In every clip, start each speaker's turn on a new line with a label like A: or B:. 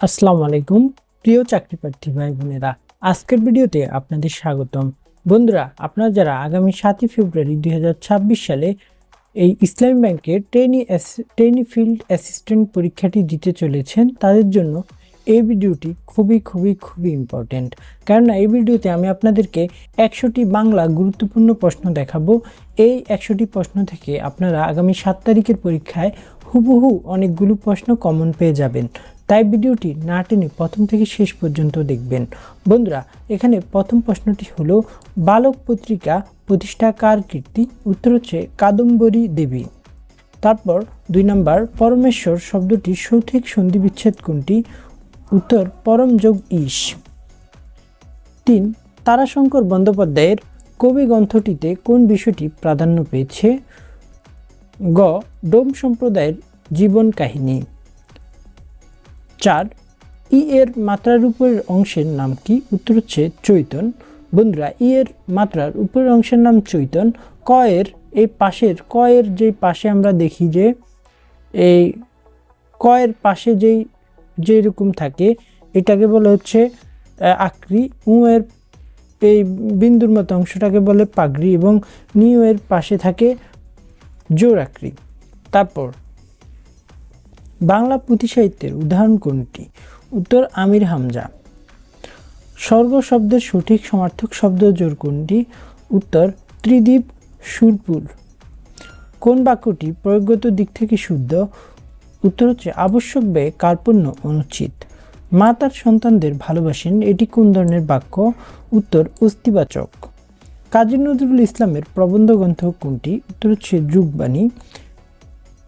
A: আসসালামু আলাইকুম, প্রিয় চাকরি প্রার্থী ভাই বোনেরা আজকের ভিডিওতে আপনাদের স্বাগতম। বন্ধুরা, আপনারা যারা আগামী সাতই ফেব্রুয়ারি দু হাজার ছাব্বিশ সালে এই ইসলামী ব্যাংকের ট্রেনি ট্রেনি ফিল্ড অ্যাসিস্ট্যান্ট পরীক্ষাটি দিতে চলেছেন, তাদের জন্য এই ভিডিওটি খুবই খুবই খুবই ইম্পর্ট্যান্ট কেননা, এই ভিডিওতে আমি আপনাদেরকে একশোটি বাংলা গুরুত্বপূর্ণ প্রশ্ন দেখাবো। এই একশোটি প্রশ্ন থেকে আপনারা আগামী সাত তারিখের পরীক্ষায় হুবহু অনেকগুলো প্রশ্ন কমন পেয়ে যাবেন। তাই ভিডিওটি না টেনে প্রথম থেকে শেষ পর্যন্ত দেখবেন। বন্ধুরা, এখানে প্রথম প্রশ্নটি হলো, বালক পত্রিকা প্রতিষ্ঠা কার কীর্তি? উত্তর হচ্ছে, কাদম্বরী দেবী। তারপর দুই নম্বর, পরমেশ্বর শব্দটি সঠিক সন্ধি বিচ্ছেদ কোনটি? উত্তর, পরম যোগ তিন, তারাশঙ্কর বন্দ্যোপাধ্যায়ের কবি গ্রন্থটিতে কোন বিষয়টি প্রাধান্য পেয়েছে? গ, ডোম সম্প্রদায়ের জীবন কাহিনী। চার ই এর মাত্রার উপরের অংশের নাম কি? উত্তর হচ্ছে চৈতন। বন্ধুরা ই এর মাত্রার উপরের অংশের নাম চৈতন। ক এর এই পাশের ক এর যে পাশে আমরা দেখি যে এই ক এর পাশে যেই যেরকম থাকে এটাকে বলে হচ্ছে আহ, আকৃ উ এর এই বিন্দুর মতো অংশটাকে বলে পাগড়ি এবং নিউ এর পাশে থাকে জোর আকৃ তারপর বাংলা পুঁথি সাহিত্যের উদাহরণ কোনটি? উত্তর, আমির হামজা। স্বর্গ শব্দের সঠিক সমার্থক শব্দ জোর কোনটি? উত্তর, ত্রিদীপ সুরপুর। কোন বাক্যটি প্রয়োগগত দিক থেকে শুদ্ধ? উত্তর হচ্ছে, আবশ্যক ব্যয় কার্পণ্য অনুচিত মা তার সন্তানদের ভালোবাসেন, এটি কোন ধরনের বাক্য? উত্তর, অস্তিবাচক। কাজী নজরুল ইসলামের প্রবন্ধ গ্রন্থ কোনটি? উত্তর হচ্ছে, যুগবাণী।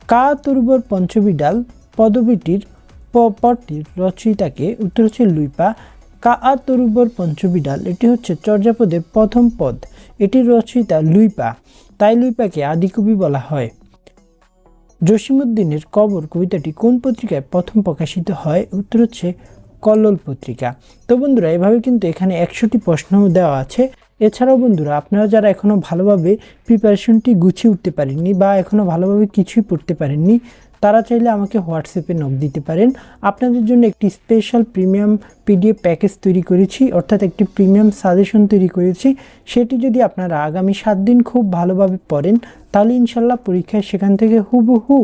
A: কা তরুবর পঞ্চবিডাল পদবীটির প- পদটির রচয়িতাকে উত্তর হচ্ছে লুইপা। কা আ তরুবর পঞ্চবিডাল, এটি হচ্ছে চর্যাপদের প্রথম পদ। এটির রচয়িতা লুইপা, তাই লুইপাকে আদিকবি বলা হয়। জসিমুদ্দিনের কবর কবিতাটি কোন পত্রিকায় প্রথম প্রকাশিত হয়? উত্তর হচ্ছে কল্লোল পত্রিকা। তো বন্ধুরা, এভাবে কিন্তু এখানে একশোটি প্রশ্ন দেওয়া আছে। এছাড়াও বন্ধুরা, আপনারা যারা এখনও ভালোভাবে প্রিপারেশনটি গুছিয়ে উঠতে পারেননি বা এখনও ভালোভাবে কিছুই পড়তে পারেননি তারা চাইলে আমাকে হোয়াটসঅ্যাপে নক দিতে পারেন। আপনাদের জন্য একটি স্পেশাল প্রিমিয়াম পিডিএফ প্যাকেজ তৈরি করেছি, অর্থাৎ একটি প্রিমিয়াম সাজেশন তৈরি করেছি। সেটি যদি আপনারা আগামী সাত দিন খুব ভালোভাবে পড়েন, তাহলে ইনশাল্লাহ পরীক্ষায় সেখান থেকে হুবহু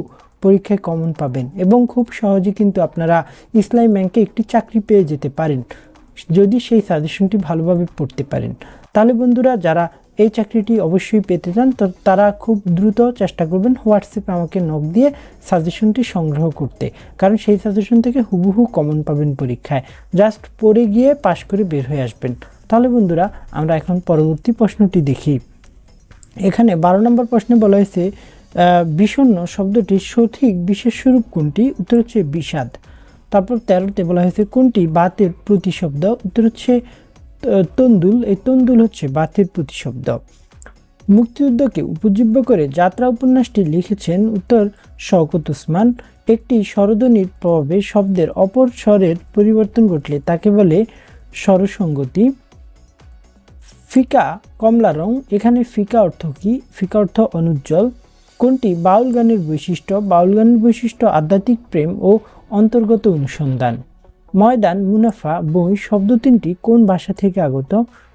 A: পরীক্ষায় কমন পাবেন এবং খুব সহজে কিন্তু আপনারা ইসলামী ব্যাংকে একটি চাকরি পেয়ে যেতে পারেন, যদি সেই সাজেশনটি ভালোভাবে পড়তে পারেন। তাহলে বন্ধুরা, যারা এই চাকরিটি অবশ্যই পেতে চান তো তারা খুব দ্রুত চেষ্টা করবেন হোয়াটসঅ্যাপে আমাকে নক দিয়ে সাজেশনটি সংগ্রহ করতে। কারণ সেই সাজেশন থেকে হুবহু কমন পাবেন পরীক্ষায়। জাস্ট পড়ে গিয়ে পাশ করে বের হয়ে আসবেন। তাহলে বন্ধুরা আমরা এখন পরবর্তী প্রশ্নটি দেখি। এখানে বারো নম্বর প্রশ্নে বলা হয়েছে আহ, বিষণ্ণ শব্দটির সঠিক বিশেষ স্বরূপ কোনটি? উত্তর হচ্ছে বিষাদ। তারপর তেরোতে বলা হয়েছে কোনটি? বাতের প্রতিশব্দ। উত্তর হচ্ছে তন্দুল, এই তন্দুল হচ্ছে বাতের প্রতিশব্দ। মুক্তিযুদ্ধকে উপজীব্য করে যাত্রা উপন্যাসটি লিখেছেন উত্তর শওকত উসমান। একটি স্বরধ্বনির প্রভাবে শব্দের অপর স্বরের পরিবর্তন ঘটলে তাকে বলে স্বরসঙ্গতি। ফিকা, কমলা রং, এখানে ফিকা অর্থ কি? ফিকা অর্থ অনুজ্জ্বল। কোনটি? বাউল গানের বৈশিষ্ট্য। বাউল গানের বৈশিষ্ট্য আধ্যাত্মিক প্রেম ও অন্তর্গত অনুসন্ধান। ময়দান, মুনাফা, বই, শব্দ তিনটি কোন ভাষা থেকে আগত?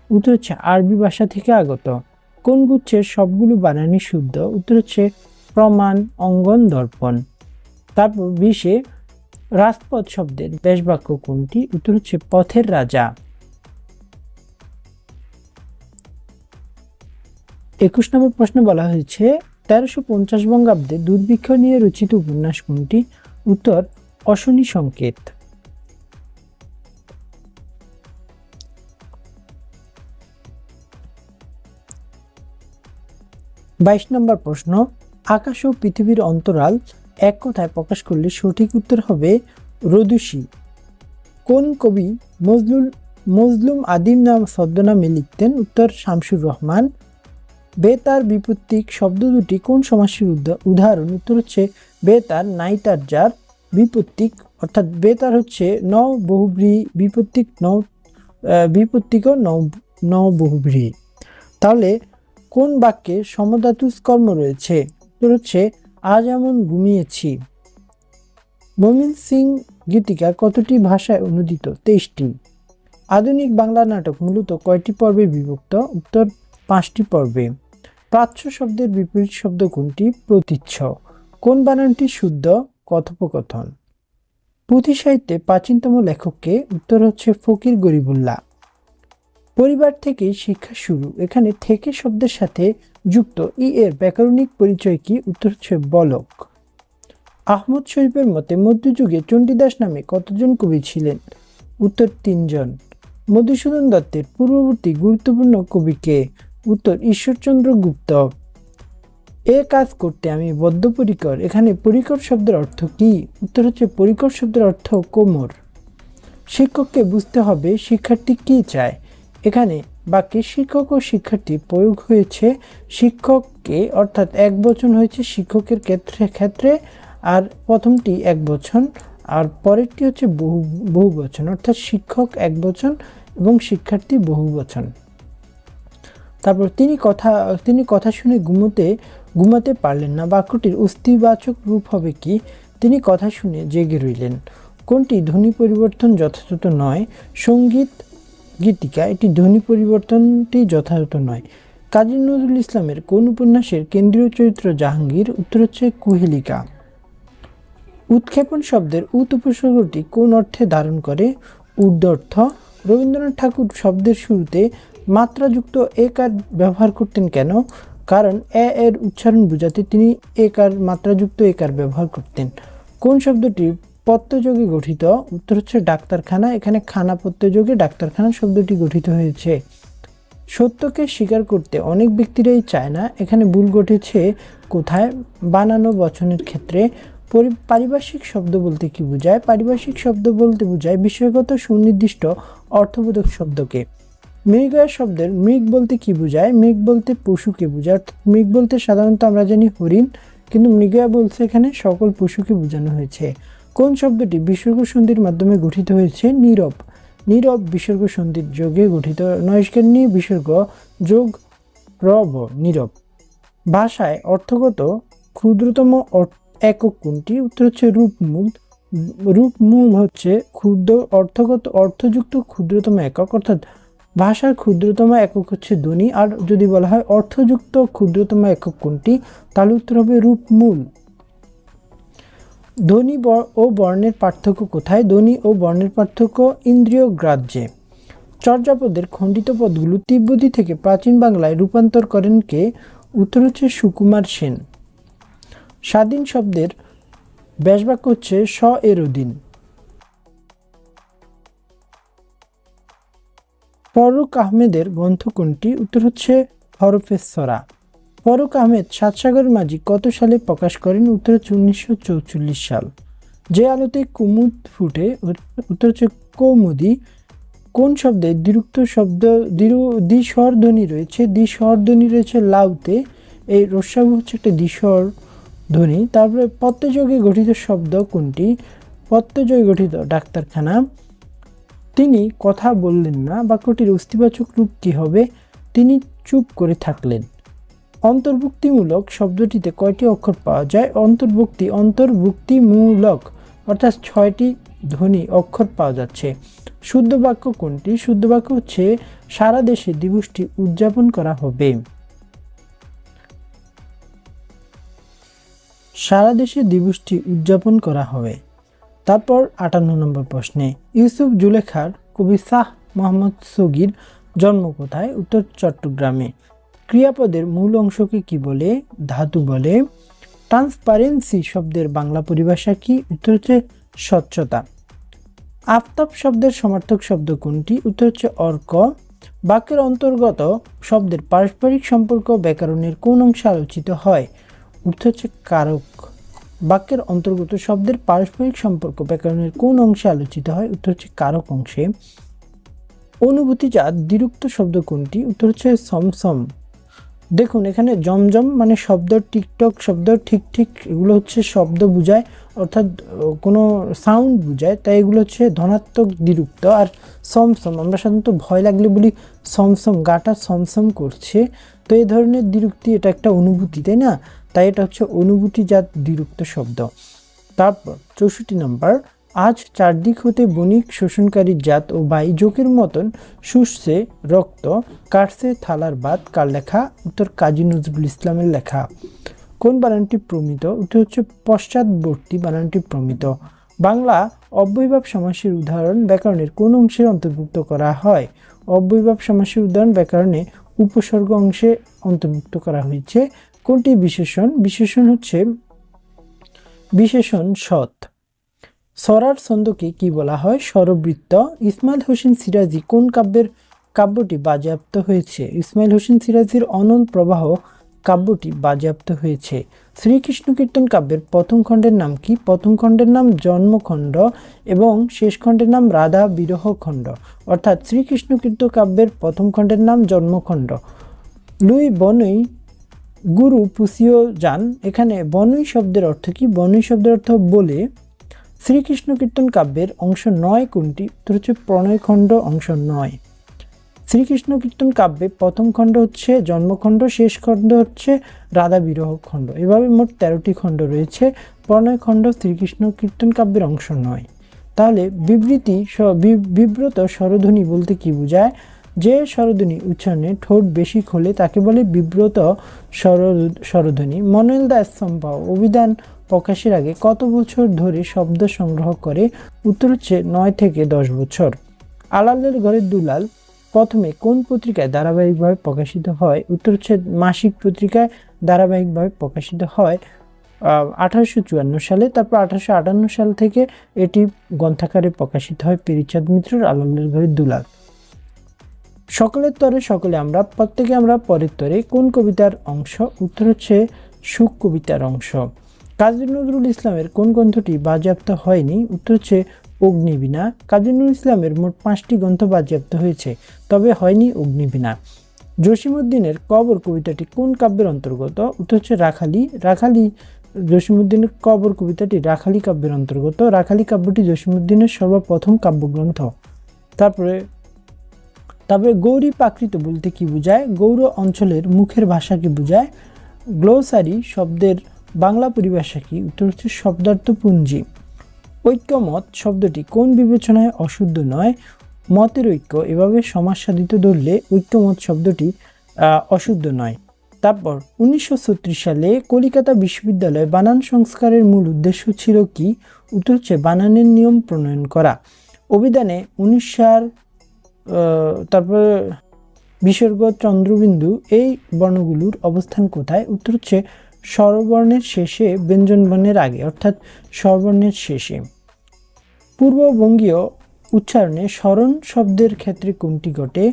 A: উত্তর হচ্ছে আরবি ভাষা থেকে আগত। কোন গুচ্ছের সবগুলো বানানি শুদ্ধ? উত্তর হচ্ছে প্রমাণ, অঙ্গন, দর্পণ। তারপর বিশে রাজপথ শব্দের ব্যাসবাক্য কোনটি? উত্তর হচ্ছে পথের রাজা। একুশ নম্বর প্রশ্নে বলা হয়েছে, তেরোশো পঞ্চাশ বঙ্গাব্দে দুর্ভিক্ষ নিয়ে রচিত উপন্যাস কোনটি? উত্তর, অশনি সংকেত। বাইশ নম্বর প্রশ্ন, আকাশ ও পৃথিবীর অন্তরাল এক কথায় প্রকাশ করলে সঠিক উত্তর হবে রদুষী কোন কবি মজলুল, মজলুম আদিম নাম ছদ্মনামে লিখতেন? উত্তর, শামসুর রহমান। বেতার বিপত্তিক শব্দ দুটি কোন সমাসের উদা- উদাহরণ? উত্তর হচ্ছে বেতার নাইতার যার বিপত্তিক, অর্থাৎ বেতার হচ্ছে ন বহুব্রী বিপত্তিক ন বিপত্তিক ন বহুব্রী। তাহলে কোন বাক্যে সমধাতুষ কর্ম রয়েছে? হচ্ছে, আজ এমন ঘুমিয়েছি। মমিন সিং গীতিকা কতটি ভাষায় অনুদিত? তেইশটি। আধুনিক বাংলা নাটক মূলত কয়টি পর্বে বিভক্ত? উত্তর, পাঁচটি পর্বে। প্রাচ্য শব্দের বিপরীত শব্দ কোনটি? প্রতীচ্ছ। কোন বানানটি শুদ্ধ? কথোপকথন। পুঁথি সাহিত্যে প্রাচীনতম লেখককে উত্তর হচ্ছে ফকির গরিবুল্লাহ। পরিবার থেকেই শিক্ষা শুরু। এখানে থেকে শব্দের সাথে যুক্ত। ই এর ব্যাকরণিক পরিচয় কি? উত্তর হচ্ছে বলক। আহমদ শরীফের মতে, মধ্যযুগে চণ্ডীদাস নামে কতজন কবি ছিলেন? উত্তর, তিনজন। মধুসূদন দত্তের পূর্ববর্তী গুরুত্বপূর্ণ কবিকে উত্তর, ঈশ্বরচন্দ্র গুপ্ত। এ কাজ করতে আমি বদ্ধপরিকর। এখানে পরিকর শব্দের অর্থ কি? উত্তর হচ্ছে পরিকর শব্দের অর্থ কোমর। শিক্ষককে বুঝতে হবে শিক্ষার্থী কি চায়। এখানে বাক্যে শিক্ষক ও শিক্ষার্থী প্রয়োগ হয়েছে শিক্ষককে, অর্থাৎ এক বচন হয়েছে শিক্ষকের ক্ষেত্রে ক্ষেত্রে, আর প্রথমটি এক বচন, আর পরেরটি হচ্ছে বহু বহু বচন, অর্থাৎ শিক্ষক এক বচন এবং শিক্ষার্থী বহু বচন। তারপর তিনি কথা তিনি কথা শুনে ঘুমোতে, ঘুমাতে পারলেন না। বাক্যটির অস্থিবাচক রূপ হবে কি? তিনি কথা শুনে জেগে রইলেন। কোনটি? ধ্বনি পরিবর্তন যথাযথ নয়। সংগীত গীতিকা, এটি ধ্বনি পরিবর্তনটি যথাযথ নয়। কাজী নজরুল ইসলামের কোন উপন্যাসের কেন্দ্রীয় চরিত্র জাহাঙ্গীর, উত্তর হচ্ছে কুহেলিকা। উৎক্ষেপণ শব্দের উত উপসর্গটি কোন অর্থে ধারণ করে? উর্ধ্বর্থ রবীন্দ্রনাথ ঠাকুর শব্দের শুরুতে মাত্রাযুক্ত একার ব্যবহার করতেন কেন? কারণ এ এর উচ্চারণ বোঝাতে তিনি একার মাত্রাযুক্ত একার ব্যবহার করতেন। কোন শব্দটি প্রত্যযোগে গঠিত, উত্তর হচ্ছে ডাক্তারখানা, এখানে খানা প্রত্যযোগে ডাক্তারখানা শব্দটি গঠিত হয়েছে। সত্যকে স্বীকার করতে অনেক ব্যক্তিরাই চায় না, এখানে ভুল ঘটেছে কোথায়? বানানো বচনের ক্ষেত্রে পারিভাষিক শব্দ বলতে কি বোঝায়? পারিভাষিক শব্দ বলতে বোঝায় বিষয়গত সুনির্দিষ্ট অর্থবোধক শব্দকে। মৃগয়া শব্দের মৃগ বলতে কি বোঝায়? মৃগ বলতে পশুকে বোঝায়, অর্থাৎ মৃগ বলতে সাধারণত আমরা জানি হরিণ, কিন্তু মৃগয়া বলছে এখানে সকল পশুকে বোঝানো হয়েছে। কোন শব্দটি বিসর্গ সন্ধির মাধ্যমে গঠিত হয়েছে? নীরব। নীরব বিসর্গ সন্ধির যোগে গঠিত নৈষ্কার নিয়ে বিসর্গ যোগ রব নীরব। ভাষায় অর্থগত ক্ষুদ্রতম একক কোনটি? উত্তর হচ্ছে রূপমূল। রূপমূল হচ্ছে ক্ষুদ্র অর্থগত অর্থযুক্ত ক্ষুদ্রতম একক। অর্থাৎ ভাষার ক্ষুদ্রতম একক হচ্ছে ধ্বনি। আর যদি বলা হয় অর্থযুক্ত ক্ষুদ্রতম একক কোনটি? তাহলে উত্তর হবে রূপমূল। ধ্বনি ও বর্ণের পার্থক্য কোথায়? ধ্বনি ও বর্ণের পার্থক্য ইন্দ্রিয় গ্রাহ্যে। চর্যাপদের খণ্ডিত পদগুলো তিব্বতী থেকে প্রাচীন বাংলায় রূপান্তর করেন কে? উত্তর হচ্ছে সুকুমার সেন। স্বাধীন শব্দের ব্যাসবাক্য হচ্ছে স এর অধীন ফরুক আহমেদের গ্রন্থ কোনটি? উত্তর হচ্ছে হরফের সরা ফরুক আহমেদ সাতসাগর মাঝি কত সালে প্রকাশ করেন? উত্তর হচ্ছে উনিশশো সাল। যে আলোতে কুমুদ ফুটে উত্তর হচ্ছে কৌমুদি। কোন শব্দে দ্বিরুক্ত শব্দ দ্বিস্বর ধ্বনি রয়েছে? দ্বিস্বর ধ্বনি রয়েছে লাউতে। এই রস্যাবু হচ্ছে একটা দ্বিস্বর ধ্বনি তারপরে পত্তযোগে গঠিত শব্দ কোনটি? পত্তযোগে গঠিত ডাক্তারখানা। তিনি কথা বললেন না, বাক্যটির অস্তিবাচক রূপ কী হবে? তিনি চুপ করে থাকলেন। অন্তর্ভুক্তিমূলক শব্দটিতে কয়টি অক্ষর পাওয়া যায়? অন্তর্ভুক্তি, অন্তর্ভুক্তিমূলক, অর্থাৎ ছয়টি ধ্বনি অক্ষর পাওয়া যাচ্ছে। শুদ্ধ বাক্য কোনটি? শুদ্ধ বাক্য হচ্ছে, সারা দেশে দিবসটি উদযাপন করা হবে। সারা দেশে দিবসটি উদযাপন করা হবে। তারপর আটান্ন নম্বর প্রশ্নে, ইউসুফ জুলেখার কবি শাহ মোহাম্মদ সগির জন্ম কোথায়? উত্তর চট্টগ্রামে। ক্রিয়াপদের মূল অংশকে কি বলে? ধাতু বলে। ট্রান্সপারেন্সি শব্দের বাংলা পরিভাষা কি? উত্তর হচ্ছে স্বচ্ছতা। আফতাব শব্দের সমার্থক শব্দ কোনটি? উত্তর হচ্ছে অর্ক। বাক্যের অন্তর্গত শব্দের পারস্পরিক সম্পর্ক ব্যাকরণের কোন অংশে আলোচিত হয়? উত্তর হচ্ছে কারক। বাক্যের অন্তর্গত শব্দের পারস্পরিক সম্পর্ক ব্যাকরণের কোন অংশে আলোচিত হয়? উত্তর হচ্ছে কারক অংশে। অনুভূতি অনুভূতিজাত দ্বিরুক্ত শব্দ কোনটি? উত্তর হচ্ছে সমসম। দেখুন, এখানে জমজম মানে শব্দ, টিকটক শব্দ, ঠিক ঠিক এগুলো হচ্ছে শব্দ বুঝায়, অর্থাৎ কোনো সাউন্ড বুঝায়। তাই এগুলো হচ্ছে ধনাত্মক দ্বিরুক্ত আর সমসম আমরা সাধারণত ভয় লাগলে বলি সমসম গাটা সমসম করছে। তো এই ধরনের দ্বিরুক্তি এটা একটা অনুভূতি, তাই না? তাই এটা হচ্ছে অনুভূতিজাত দ্বিরুক্ত শব্দ। তারপর, চৌষট্টি নম্বর আজ চারদিক হতে বণিক শোষণকারী জাত ও বাই জোকের মতন শুষছে রক্ত, কাটছে থালার বাদ কার লেখা উত্তর কাজী নজরুল ইসলামের লেখা। কোন বানানটি প্রমিত? উত্তর হচ্ছে পশ্চাৎবর্তী বানানটি প্রমিত। বাংলা অব্যয়ভাব সমাসের উদাহরণ ব্যাকরণের কোন অংশের অন্তর্ভুক্ত করা হয়? অব্যয়ভাব সমাসের উদাহরণ ব্যাকরণে উপসর্গ অংশে অন্তর্ভুক্ত করা হয়েছে। কোনটি বিশেষণ? বিশেষণ হচ্ছে বিশেষণ সৎ। সরার ছন্দকে কি বলা হয়? স্বরবৃত্ত ইসমাইল হোসেন সিরাজি কোন কাব্যের কাব্যটি বাজেয়াপ্ত হয়েছে? ইসমাইল হোসেন সিরাজির অনল প্রবাহ কাব্যটি বাজেয়াপ্ত হয়েছে। শ্রীকৃষ্ণ কীর্তন কাব্যের প্রথম খণ্ডের নাম কি? প্রথম খণ্ডের নাম জন্মখণ্ড এবং শেষ খণ্ডের নাম রাধা বিরহ খণ্ড। অর্থাৎ শ্রীকৃষ্ণ কীর্তন কাব্যের প্রথম খণ্ডের নাম জন্মখণ্ড। লুই বনই গুরু পুষিও যান। এখানে বনই শব্দের অর্থ কি? বনই শব্দের অর্থ বলে শ্রীকৃষ্ণ কীর্তন কাব্যের অংশ নয় কোনটি? উত্তর হচ্ছে প্রণয় খণ্ড অংশ নয়। শ্রীকৃষ্ণ কীর্তন কাব্যে প্রথম খণ্ড হচ্ছে জন্মখণ্ড, শেষ খণ্ড হচ্ছে রাধা বিরহ খণ্ড। এভাবে মোট তেরোটি খণ্ড রয়েছে। প্রণয় খণ্ড শ্রীকৃষ্ণ কীর্তন কাব্যের অংশ নয়। তাহলে বিবৃতি বিব্রত স্বরধ্বনি বলতে কি বোঝায়? যে স্বরধ্বনি উচ্চারণে ঠোঁট বেশি খোলে তাকে বলে বিব্রত স্বর স্বরধ্বনি। মনোয়েল দাস সম্পাও অভিধান প্রকাশের আগে কত বছর ধরে শব্দ সংগ্রহ করে? উত্তর হচ্ছে নয় থেকে দশ বছর। আলালের ঘরের দুলাল প্রথমে কোন পত্রিকায় ধারাবাহিকভাবে প্রকাশিত হয়? উত্তর হচ্ছে মাসিক পত্রিকায় ধারাবাহিকভাবে প্রকাশিত হয় আঠারোশো চুয়ান্ন সালে। তারপর আঠারোশো আটান্ন সাল থেকে এটি গ্রন্থাকারে প্রকাশিত হয় পেরিচাঁদ মিত্রর আলালের ঘরের দুলাল। সকলের তরে সকলে আমরা, প্রত্যেকে আমরা পরের তরে। কোন কবিতার অংশ? উত্তর হচ্ছে সুখ কবিতার অংশ। কাজী নজরুল ইসলামের কোন গ্রন্থটি বাজেয়াপ্ত হয়নি? উত্তর হচ্ছে, অগ্নিবীণা। কাজী নজরুল ইসলামের মোট পাঁচটি গ্রন্থ বাজেয়াপ্ত হয়েছে, তবে হয়নি অগ্নিবীণা। জসিমুদ্দিনের কবর কবিতাটি কোন কাব্যের অন্তর্গত? উত্তর হচ্ছে, রাখালি। রাখালি জসিমুদ্দিনের কবর কবিতাটি রাখালি কাব্যের অন্তর্গত। রাখালি কাব্যটি জসিমুদ্দিনের সর্বপ্রথম কাব্যগ্রন্থ। তারপরে তারপরে গৌরী প্রাকৃত বলতে কি বোঝায়? গৌর অঞ্চলের মুখের ভাষাকে বোঝায়। গ্লোসারি শব্দের বাংলা পরিভাষা কি? উত্তর হচ্ছে শব্দার্থপুঞ্জি। ঐক্যমত শব্দটি কোন বিবেচনায় অশুদ্ধ নয়? মতের ঐক্য, এভাবে সমাজ সাধিত ধরলে ঐক্যমত শব্দটি অশুদ্ধ নয়। তারপর, উনিশশো ছত্রিশ সালে কলিকাতা বিশ্ববিদ্যালয়ে বানান সংস্কারের মূল উদ্দেশ্য ছিল কি? উত্তর হচ্ছে বানানের নিয়ম প্রণয়ন করা। অভিধানে উনিশশার তারপর বিসর্গ চন্দ্রবিন্দু, এই বর্ণগুলোর অবস্থান কোথায়? উত্তর হচ্ছে স্বরবর্ণের শেষে ব্যঞ্জনবর্ণের আগে, অর্থাৎ স্বরবর্ণের শেষে। পূর্ববঙ্গীয় উচ্চারণে স্মরণ শব্দের ক্ষেত্রে কোনটি ঘটে?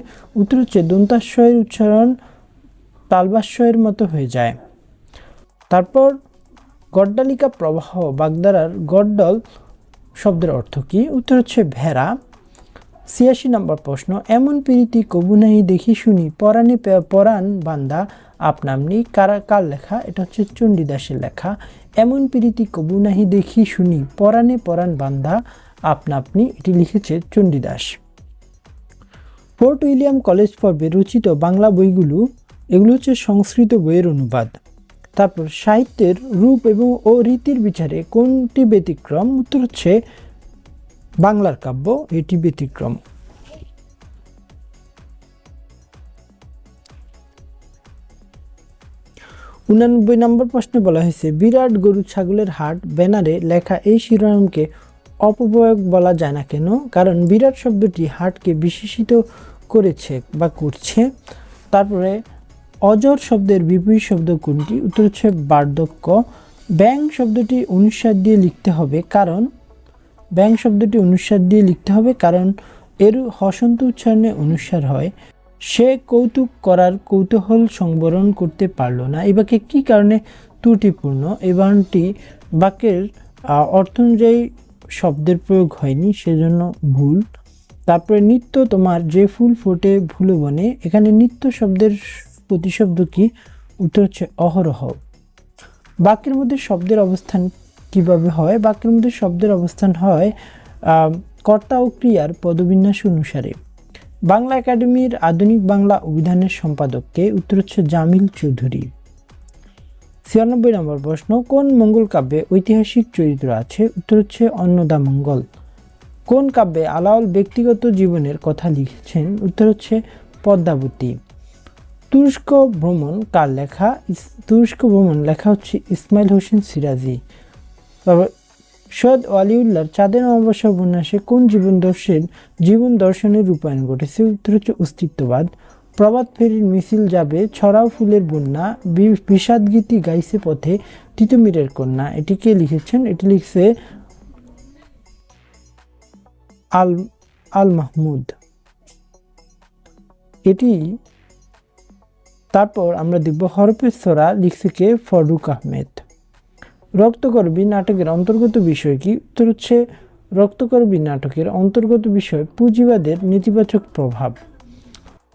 A: উত্তর হচ্ছে দন্তাশ্বয়ের উচ্চারণ তালবাশ্বয়ের মতো হয়ে যায়। তারপর গড্ডালিকা প্রবাহ বাগদারার গড্ডল শব্দের অর্থ কী? উত্তর হচ্ছে ভেড়া। ছিয়াশি নম্বর প্রশ্ন, এমন প্রীতি কবু নাহি দেখি শুনি, পরাণে পরাণ বান্দা আপনামনি কারা কার লেখা, এটা হচ্ছে চণ্ডীদাসের লেখা। এমন প্রীতি কবু নাহি দেখি শুনি পরাণে পরাণ বান্ধা আপনা আপনি, এটি লিখেছে চণ্ডীদাস ফোর্ট উইলিয়াম কলেজ পর্বে রচিত বাংলা বইগুলো, এগুলো হচ্ছে সংস্কৃত বইয়ের অনুবাদ। তারপর সাহিত্যের রূপ এবং ও রীতির বিচারে কোনটি ব্যতিক্রম? উত্তর হচ্ছে বাংলার কাব্য, এটি ব্যতিক্রম। উনানব্বই নম্বর প্রশ্নে বলা হয়েছে, বিরাট গরু ছাগলের হাট, ব্যানারে লেখা এই শিরোনামকে অপপ্রয়োগ বলা যায় না কেন? কারণ বিরাট শব্দটি হাটকে বিশেষিত করেছে বা করছে। তারপরে, অজর শব্দের বিপরীত শব্দ কোনটি? উত্তর হচ্ছে বার্ধক্য। ব্যাং শব্দটি অনুসার দিয়ে লিখতে হবে কারণ ব্যাং শব্দটি অনুসার দিয়ে লিখতে হবে কারণ এর হসন্ত উচ্চারণে অনুসার হয়। সে কৌতুক করার কৌতূহল সংবরণ করতে পারল না। এই বাক্যে কী কারণে ত্রুটিপূর্ণ? এই বানানটি বাক্যের অর্থ অনুযায়ী শব্দের প্রয়োগ হয়নি, সেজন্য ভুল। তারপরে নিত্য তোমার যে ফুল ফোটে ভুলো বনে, এখানে নিত্য শব্দের প্রতিশব্দ কি? উত্তর হচ্ছে অহরহ। বাক্যের মধ্যে শব্দের অবস্থান কীভাবে হয়? বাক্যের মধ্যে শব্দের অবস্থান হয় কর্তা ও ক্রিয়ার পদবিন্যাস অনুসারে। বাংলা একাডেমির আধুনিক বাংলা অভিধানের সম্পাদককে উত্তর হচ্ছে জামিল চৌধুরী। ছিয়ানব্বই নম্বর প্রশ্ন, কোন মঙ্গল কাব্যে ঐতিহাসিক চরিত্র আছে? উত্তর হচ্ছে অন্নদা মঙ্গল। কোন কাব্যে আলাওল ব্যক্তিগত জীবনের কথা লিখেছেন? উত্তর হচ্ছে পদ্মাবতী। তুরস্ক ভ্রমণ কার লেখা? তুরস্ক ভ্রমণ লেখা হচ্ছে ইসমাইল হোসেন সিরাজি। তারপর সৈয়দ ওয়ালিউল্লাহর চাঁদের অমাবস্যা উপন্যাসে কোন জীবন দর্শন, জীবন দর্শনের রূপায়ণ ঘটেছে? উত্তর হচ্ছে অস্তিত্ববাদ। প্রভাত ফেরির মিছিল যাবে, ছড়াও ফুলের বন্যা, বি- বিষাদ গীতি গাইছে পথে তিতুমিরের কন্যা। এটি কে লিখেছেন? এটি লিখছে আল আল মাহমুদ। এটি তারপর আমরা দেখব হরপেশ্বরা লিখছে কে? ফরুক আহমেদ। রক্তকরবী নাটকের অন্তর্গত বিষয় কি? উত্তর হচ্ছে রক্তকরবী নাটকের অন্তর্গত বিষয় পুঁজিবাদের নেতিবাচক প্রভাব।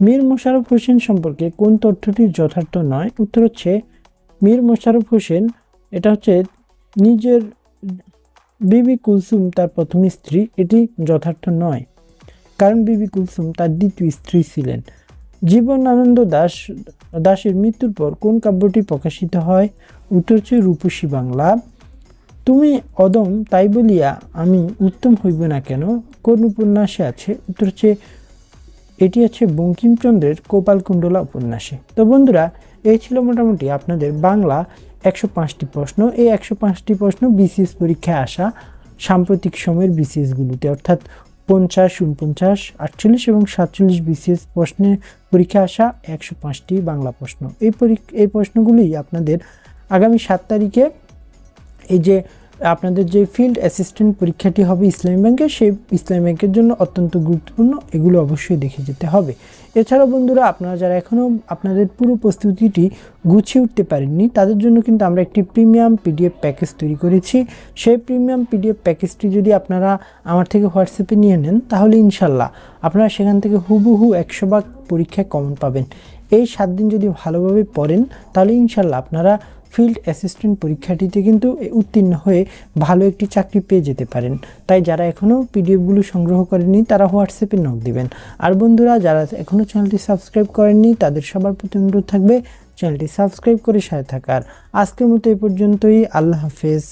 A: মীর মোশাররফ হোসেন সম্পর্কে কোন তথ্যটি যথার্থ নয়? উত্তর হচ্ছে, মীর মোশাররফ হোসেন, এটা হচ্ছে নিজের বিবি কুলসুম, তার প্রথম স্ত্রী, এটি যথার্থ নয়। কারণ বিবি কুলসুম তার দ্বিতীয় স্ত্রী ছিলেন। জীবনানন্দ দাস, দাসের মৃত্যুর পর কোন কাব্যটি প্রকাশিত হয়? উত্তর হচ্ছে রূপসী বাংলা। তুমি অদম, তাই বলিয়া আমি উত্তম হইব না কেন? কোন উপন্যাসে আছে? উত্তর হচ্ছে, এটি আছে বঙ্কিমচন্দ্রের কোপালকুণ্ডলা উপন্যাসে। তো বন্ধুরা, এই ছিল মোটামুটি আপনাদের বাংলা একশো পাঁচটি প্রশ্ন। এই একশো পাঁচটি প্রশ্ন বিসিএস পরীক্ষায় আসা সাম্প্রতিক সময়ের বিসিএসগুলোতে অর্থাৎ পঞ্চাশ উনপঞ্চাশ, আটচল্লিশ এবং সাতচল্লিশ বিসিএস প্রশ্নে পরীক্ষা আসা একশো পাঁচটি বাংলা প্রশ্ন। এই পরীক্ষা এই প্রশ্নগুলি আপনাদের আগামী সাত তারিখে এই যে আপনাদের যে ফিল্ড অ্যাসিস্ট্যান্ট পরীক্ষাটি হবে ইসলামী ব্যাংকে সেই ইসলামী ব্যাংকের জন্য অত্যন্ত গুরুত্বপূর্ণ, এগুলো অবশ্যই দেখে যেতে হবে। এছাড়াও বন্ধুরা, আপনারা যারা এখনও আপনাদের পুরো প্রস্তুতিটি গুছিয়ে উঠতে পারেননি, তাদের জন্য কিন্তু আমরা একটি প্রিমিয়াম পিডিএফ প্যাকেজ তৈরি করেছি। সেই প্রিমিয়াম পিডিএফ প্যাকেজটি যদি আপনারা আমার থেকে হোয়াটসঅ্যাপে নিয়ে নেন, তাহলে ইনশাল্লাহ আপনারা সেখান থেকে হুবহু একশো ভাগ পরীক্ষায় কমন পাবেন। এই সাত দিন যদি ভালোভাবে পড়েন, তাহলে ইনশাল্লাহ আপনারা ফিল্ড অ্যাসিস্ট্যান্ট পরীক্ষাটিতে কিন্তু উত্তীর্ণ হয়ে ভালো একটি চাকরি পেয়ে যেতে পারেন। তাই যারা এখনও পিডিএফগুলো সংগ্রহ করেননি, তারা হোয়াটসঅ্যাপে নক দিবেন। আর বন্ধুরা, যারা এখনও চ্যানেলটি সাবস্ক্রাইব করেননি, তাদের সবার প্রতি অনুরোধ থাকবে, চ্যানেলটি সাবস্ক্রাইব করে সাথে থাকার। আজকের মতো এই পর্যন্তই, আল্লাহ হাফেজ।